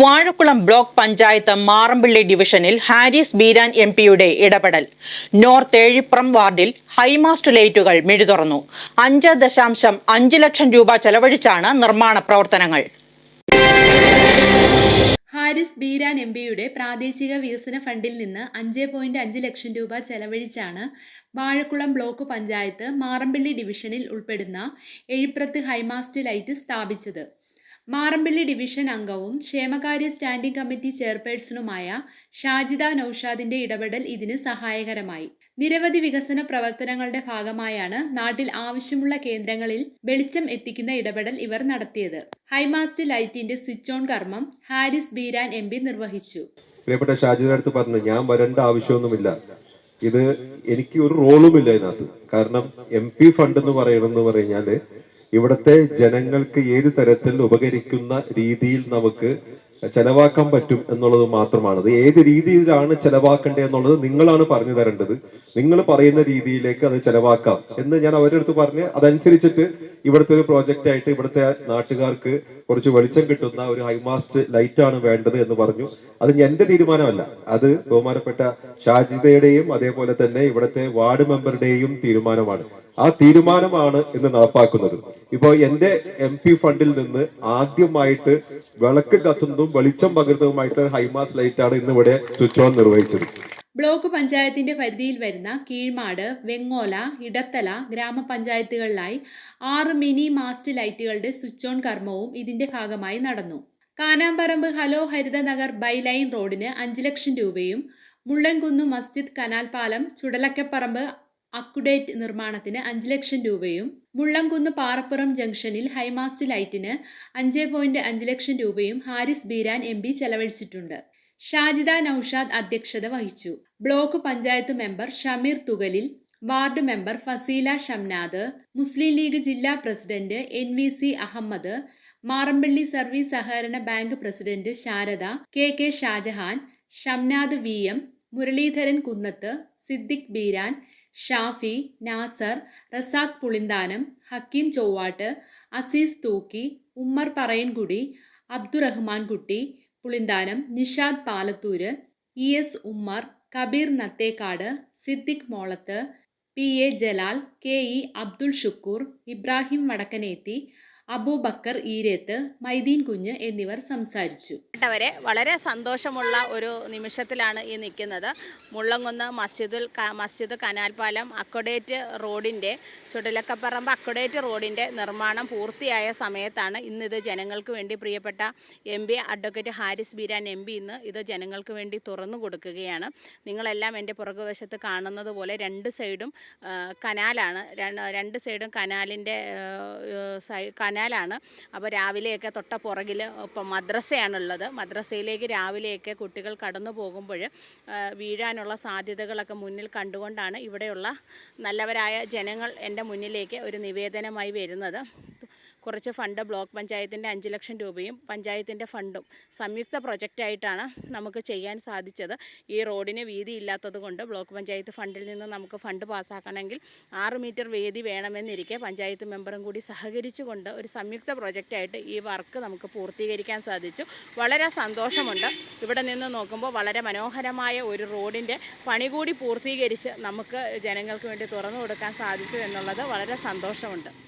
Vazhakulam block panchayat Marampilly ഡിവിഷനിൽ Haris Beeran M പിയുടെ ഇടപെടൽ. നോർത്ത് ഏഴിപ്രം വാർഡിൽ ഹൈമാസ്റ്റ് ലൈറ്റുകൾ മിഴിതുറന്നു അഞ്ച് ദശാംശം അഞ്ച് ലക്ഷം രൂപ ചെലവഴിച്ചാണ് നിർമ്മാണ പ്രവർത്തനങ്ങൾ. ഹാരിസ് ബീരാൻ എം പിയുടെ പ്രാദേശിക വികസന ഫണ്ടിൽ നിന്ന് അഞ്ച് പോയിന്റ് അഞ്ച് ലക്ഷം രൂപ ചെലവഴിച്ചാണ് വാഴക്കുളം ബ്ലോക്ക് പഞ്ചായത്ത് മാറമ്പിള്ളി ഡിവിഷനിൽ ഉൾപ്പെടുന്ന എഴുപ്രത്ത് ഹൈമാസ്റ്റ് ലൈറ്റ് സ്ഥാപിച്ചത്. മാറമ്പിള്ളി ഡിവിഷൻ അംഗവും ക്ഷേമകാര്യ സ്റ്റാൻഡിംഗ് കമ്മിറ്റി ചെയർപേഴ്സണുമായ ഷാജിദ നൌഷാദിന്റെ ഇടപെടൽ ഇതിന് സഹായകരമായി. നിരവധി വികസന പ്രവർത്തനങ്ങളുടെ ഭാഗമായാണ് നാട്ടിൽ ആവശ്യമുള്ള കേന്ദ്രങ്ങളിൽ വെളിച്ചം എത്തിക്കുന്ന ഇടപെടൽ ഇവർ നടത്തിയത്. ഹൈമാസ്റ്റ് ലൈറ്റിന്റെ സ്വിച്ച് ഓൺ കർമ്മം ഹാരിസ് ബീരാൻ എം നിർവഹിച്ചു. പ്രിയപ്പെട്ട ഷാജിയുടെ അടുത്ത് പറഞ്ഞു ഞാൻ വരേണ്ട ആവശ്യമൊന്നുമില്ല. ഇത് എനിക്ക് ഒരു റോളുമില്ല ഇതിനകത്ത്. കാരണം എം പി ഫണ്ട് എന്ന് പറയണമെന്ന് പറഞ്ഞാൽ ഇവിടുത്തെ ജനങ്ങൾക്ക് ഏത് തരത്തിൽ ഉപകരിക്കുന്ന രീതിയിൽ നമുക്ക് ചെലവാക്കാൻ പറ്റും എന്നുള്ളത് മാത്രമാണ്. അത് ഏത് രീതിയിലാണ് ചെലവാക്കേണ്ടത് എന്നുള്ളത് നിങ്ങളാണ് പറഞ്ഞു തരേണ്ടത്. നിങ്ങൾ പറയുന്ന രീതിയിലേക്ക് അത് ചെലവാക്കാം എന്ന് ഞാൻ അവരുടെ അടുത്ത് പറഞ്ഞ് അതനുസരിച്ചിട്ട് ഇവിടുത്തെ ഒരു പ്രോജക്റ്റ് ആയിട്ട് ഇവിടുത്തെ നാട്ടുകാർക്ക് കുറച്ച് വെളിച്ചം കിട്ടുന്ന ഒരു ഹൈമാസ്റ്റ് ലൈറ്റ് ആണ് വേണ്ടത് എന്ന് പറഞ്ഞു. അത് എന്റെ തീരുമാനമല്ല. അത് ബഹുമാനപ്പെട്ട ഷാജിദയുടെയും അതേപോലെ തന്നെ ഇവിടുത്തെ വാർഡ് മെമ്പറുടെയും തീരുമാനമാണ്. ആ തീരുമാനമാണ് ഇന്ന് നടപ്പാക്കുന്നത്. ഇപ്പോ എന്റെ എം പി ഫണ്ടിൽ നിന്ന് ആദ്യമായിട്ട് വിളക്ക് കത്തുന്നതും വെളിച്ചം പകരുന്നതുമായിട്ട് ഹൈമാസ് ലൈറ്റ് ആണ് ഇന്ന് ഇവിടെ സ്വിച്ച് ഓൺ നിർവഹിച്ചത്. ബ്ലോക്ക് പഞ്ചായത്തിന്റെ പരിധിയിൽ വരുന്ന കീഴ്മാട് വെങ്ങോല ഇടത്തല ഗ്രാമപഞ്ചായത്തുകളിലായി ആറ് മിനി മാസ്റ്റ് ലൈറ്റുകളുടെ സ്വിച്ച് ഓൺ കർമ്മവും ഇതിന്റെ ഭാഗമായി നടന്നു. കാനാമ്പറമ്പ് ഹലോ ഹരിത നഗർ ബൈലൈൻ റോഡിന് അഞ്ച് ലക്ഷം രൂപയും മുള്ളൻകുന്ന് മസ്ജിദ് കനാൽ പാലം ചുടലക്കപ്പറമ്പ് അക്കുഡേറ്റ് നിർമ്മാണത്തിന് അഞ്ച് ലക്ഷം രൂപയും മുള്ളംകുന്ന് പാറപ്പുറം ജംഗ്ഷനിൽ ഹൈമാസ്റ്റ് ലൈറ്റിന് അഞ്ച് പോയിന്റ് അഞ്ച് ലക്ഷം രൂപയും ഹാരിസ് ബീരാൻ എം പി ചെലവഴിച്ചിട്ടുണ്ട്. ഷാജിദ നൌഷാദ് അധ്യക്ഷത വഹിച്ചു. Block panchayat member Shameer Thukalil ward member Faseela Shamnad Muslim League ജില്ലാ president N V C Ahammed Marampally service സഹകരണ bank president Sarada K K Shajahan Shamnad V M Muraleedharan Kunnath Siddique Beeran Shafi Nasar Razak Pulinthanam Hakeem Chovvatt Azeez Thooki Ummer Parayankudi Abdurahman Kutty Pulinthanam Nishad Palathur E S Ummer Kabeer Natthekkad Siddique Molath P A Jalal K E Abdul Shukkoor Ibrahim Vadakkanethi Aboobacker Eerath Maideen Kunju എന്നിവർ സംസാരിച്ചു. അവരെ വളരെ സന്തോഷമുള്ള ഒരു നിമിഷത്തിലാണ് ഈ നിൽക്കുന്നത്. മുള്ളംകുന്ന് മസ്ജിദുൽ മസ്ജിദ് കനാൽപാലം അക്കൊഡേറ്റ് റോഡിന്റെ ചുടലക്കപ്പറമ്പ് അക്കൊഡേറ്റ് റോഡിന്റെ നിർമ്മാണം പൂർത്തിയായ സമയത്താണ് ഇന്നിത് ജനങ്ങൾക്ക് വേണ്ടി പ്രിയപ്പെട്ട M P advocate Haris Beeran M P ഇന്ന് ഇത് ജനങ്ങൾക്ക് വേണ്ടി തുറന്നു കൊടുക്കുകയാണ്. നിങ്ങളെല്ലാം എന്റെ പുറകുവശത്ത് കാണുന്നത് പോലെ രണ്ട് സൈഡും കനാലാണ്. രണ്ട് സൈഡും കനാലിന്റെ സൈ- കനാലാണ് അപ്പോൾ രാവിലെയൊക്കെ തൊട്ട പുറകിൽ ഇപ്പം മദ്രസയാണുള്ളത്. മദ്രസയിലേക്ക് രാവിലെയൊക്കെ കുട്ടികൾ കടന്നു പോകുമ്പോൾ വീഴാനുള്ള സാധ്യതകളൊക്കെ മുന്നിൽ കണ്ടുകൊണ്ടാണ് ഇവിടെയുള്ള നല്ലവരായ ജനങ്ങൾ എന്റെ മുന്നിലേക്ക് ഒരു നിവേദനമായി വരുന്നത്. കുറച്ച് ഫണ്ട് ബ്ലോക്ക് പഞ്ചായത്തിന്റെ അഞ്ച് ലക്ഷം രൂപയും പഞ്ചായത്തിന്റെ ഫണ്ടും സംയുക്ത പ്രൊജക്റ്റായിട്ടാണ് നമുക്ക് ചെയ്യാൻ സാധിച്ചത്. ഈ റോഡിന് വീതി ഇല്ലാത്തത് കൊണ്ട് ബ്ലോക്ക് പഞ്ചായത്ത് ഫണ്ടിൽ നിന്ന് നമുക്ക് ഫണ്ട് പാസ്സാക്കണമെങ്കിൽ ആറ് മീറ്റർ വേദി വേണമെന്നിരിക്കെ പഞ്ചായത്ത് മെമ്പറും കൂടി സഹകരിച്ചുകൊണ്ട് ഒരു സംയുക്ത പ്രൊജക്റ്റായിട്ട് ഈ വർക്ക് നമുക്ക് പൂർത്തീകരിക്കാൻ സാധിച്ചു. വളരെ സന്തോഷമുണ്ട്. ഇവിടെ നിന്ന് നോക്കുമ്പോൾ വളരെ മനോഹരമായ ഒരു റോഡിന്റെ പണി കൂടി പൂർത്തീകരിച്ച് നമുക്ക് ജനങ്ങൾക്ക് വേണ്ടി തുറന്നു കൊടുക്കാൻ സാധിച്ചു എന്നുള്ളത് വളരെ സന്തോഷമുണ്ട്.